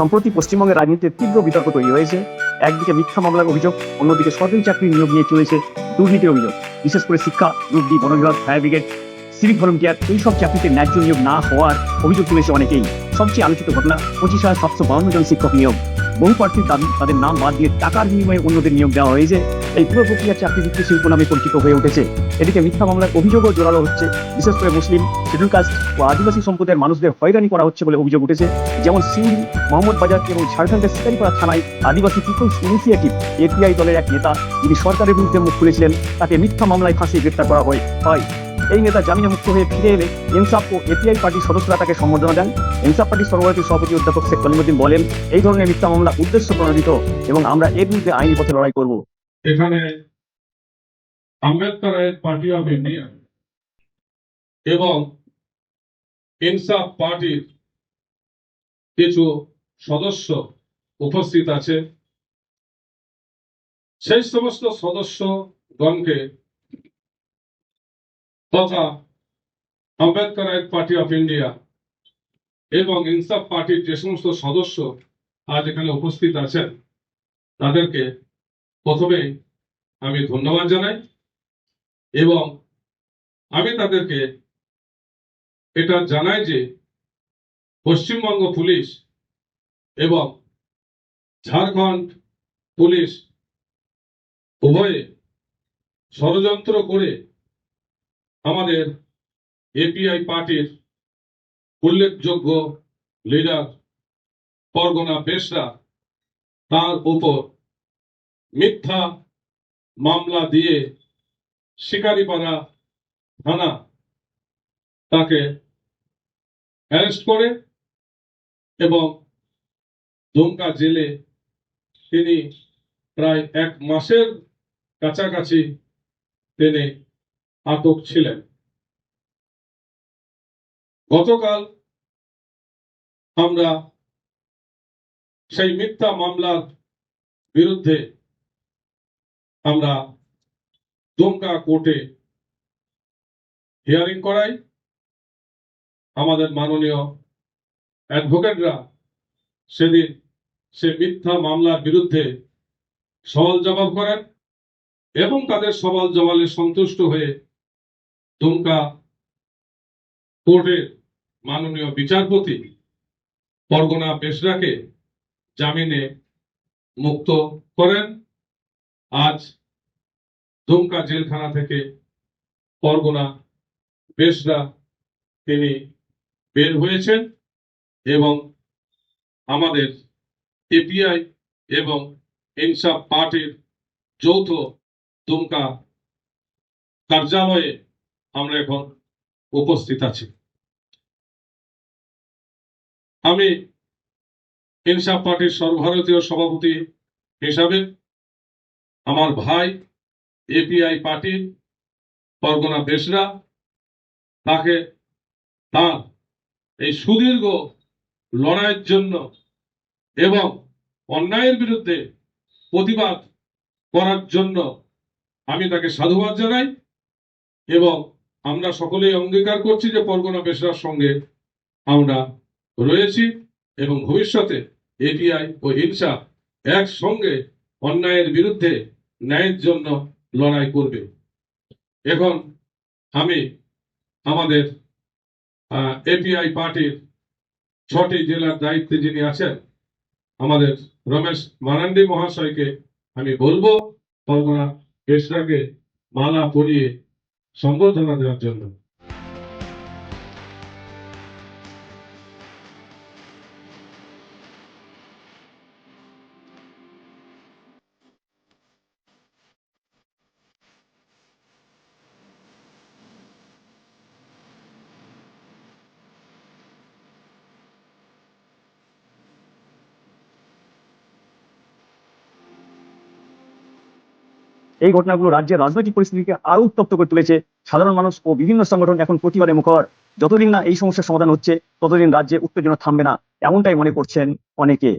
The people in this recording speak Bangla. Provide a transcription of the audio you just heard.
সম্প্রতি পশ্চিমবঙ্গের রাজনীতিতে তীব্র বিতর্ক তৈরি হয়েছে। একদিকে মিথ্যা মামলার অভিযোগ, অন্যদিকে সরকারি চাকরি নিয়োগ নিয়ে চলেছে দুর্নীতির অভিযোগ। বিশেষ করে শিক্ষা দুর্নীতি বনবিভাগ বন বিভাগ ফায়ার ব্রিগেড সিভিক ভলেন্টিয়ার এইসব চাকরিতে ন্যায্য নিয়োগ না হওয়ার অভিযোগ তুলেছে অনেকেই। সবচেয়ে আলোচিত ঘটনা পঁচিশ হাজার সাতশো বাউন্ন জন শিক্ষক নিয়োগ। বহু প্রার্থীর দাবি তাদের নাম বাদ দিয়ে টাকার বিনিময়ে অন্যদের নিয়োগ দেওয়া হয়েছে। এই পুরো প্রক্রিয়া চাকরি বিক্রি শিল্প নামে পরিচিত হয়ে উঠেছে। এদিকে মিথ্যা মামলার অভিযোগও জোরালো হচ্ছে। বিশেষ করে মুসলিম শিডিউল কাস্ট ও আদিবাসী সম্প্রদায়ের মানুষদের হয়রানি করা হচ্ছে বলে অভিযোগ উঠেছে। যেমন সিউড়ি মোহাম্মদ বাজার এবং ঝাড়খণ্ডের শিকারিপাড়া থানায় আদিবাসী পিপলস ইনিশিয়েটিভ এপিআই দলের এক নেতা, যিনি সরকারের বিরুদ্ধে মুখ খুলেছিলেন, তাকে মিথ্যা মামলায় ফাঁসিয়ে গ্রেপ্তার করা হয়। এই নেতা জামিনে মুক্ত হয়ে ফিরে এলে ইনসাফ ও এপিআই পার্টির সদস্যরা তাকে সম্বর্ধনা দেন। ইনসাফ পার্টির সর্বভারতীয় সভাপতি অধ্যাপক শেখ কলিমুদ্দিন বলেন, এই ধরনের মিথ্যা মামলা উদ্দেশ্য প্রণোদিত এবং আমরা এর বিরুদ্ধে আইনি পথে লড়াই করব। এখানে আম্বেদকরের পার্টি অফ ইন্ডিয়া এবং ইনসাফ পার্টির কিছু সদস্য উপস্থিত আছে। সেই সমস্ত সদস্যগণকে তথা আম্বেদকরের পার্টি অফ ইন্ডিয়া এবং ইনসাফ পার্টির যে সমস্ত সদস্য আজ এখানে উপস্থিত আছেন, তাদেরকে প্রথমে আমি ধন্যবাদ জানাই এবং আমি তাদেরকে এটা জানাই যে পশ্চিমবঙ্গ পুলিশ এবং ঝাড়খণ্ড পুলিশ উভয়ে ষড়যন্ত্র করে আমাদের এপিআই পার্টির উল্লেখযোগ্য লিডার পরগনা বেশরা তার উপর মিথ্যা মামলা দিয়ে শিকারিপাড়া থানা তাকে অ্যারেস্ট করে এবং দুমকা জেলে তিনি প্রায় এক মাসের কাছাকাছি তিনি আটক ছিলেন। গতকাল আমরা সেই মিথ্যা মামলার বিরুদ্ধে আমরা দুমকা কোর্টে হিয়ারিং করাই। আমাদের মাননীয় অ্যাডভোকেটরা সেদিন সে মিথ্যা মামলার বিরুদ্ধে সওয়াল জবাব করেন এবং তাদের সওয়াল জবাবে সন্তুষ্ট হয়ে দুমকা কোর্টের মাননীয় বিচারপতি পরগনা বেশরাকে জামিনে মুক্ত করেন। আজ দুমকা জেলখানা থেকে পরগনা বেশরা তিনি বের হয়েছেন এবং আমাদের এপিআই এবং ইনসাফ পার্টির যৌথ দুমকা কার্যালয়ে আমরা এখন উপস্থিত আছি। আমি ইনসাফ পার্টির সর্বভারতীয় সভাপতি হিসাবে আমার ভাই এপিআই পার্টি পরগনা বেশরা তাকে তার এই সুদীর্ঘ লড়াইয়ের জন্য এবং অন্যায়ের বিরুদ্ধে প্রতিবাদ করার জন্য আমি তাকে সাধুবাদ জানাই এবং আমরা সকলেই অঙ্গীকার করছি যে পরগনা বেশরার সঙ্গে আমরা রয়েছি এবং ভবিষ্যতে এপিআই ও ইনসাফ একসঙ্গে অন্যায়ের বিরুদ্ধে ন্যায়ের জন্য লড়াই করবে। এখন আমি আমাদের এপিআই পার্টির ছটি জেলার দায়িত্বে যিনি আছেন, আমাদের রমেশ মারান্ডি মহাশয়কে আমি বলব, পরগনা কেশরাকে মালা পরিয়ে সম্বর্ধনা দেওয়ার এই ঘটনাগুলো রাজ্যের রাজনৈতিক পরিস্থিতিকে আরও উত্তপ্ত করে তুলেছে। সাধারণ মানুষ ও বিভিন্ন সংগঠন এখন প্রতিবারে মুখর। যতদিন না এই সমস্যার সমাধান হচ্ছে, ততদিন রাজ্যে উত্তেজনা থামবে না, এমনটাই মনে করছেন অনেকে।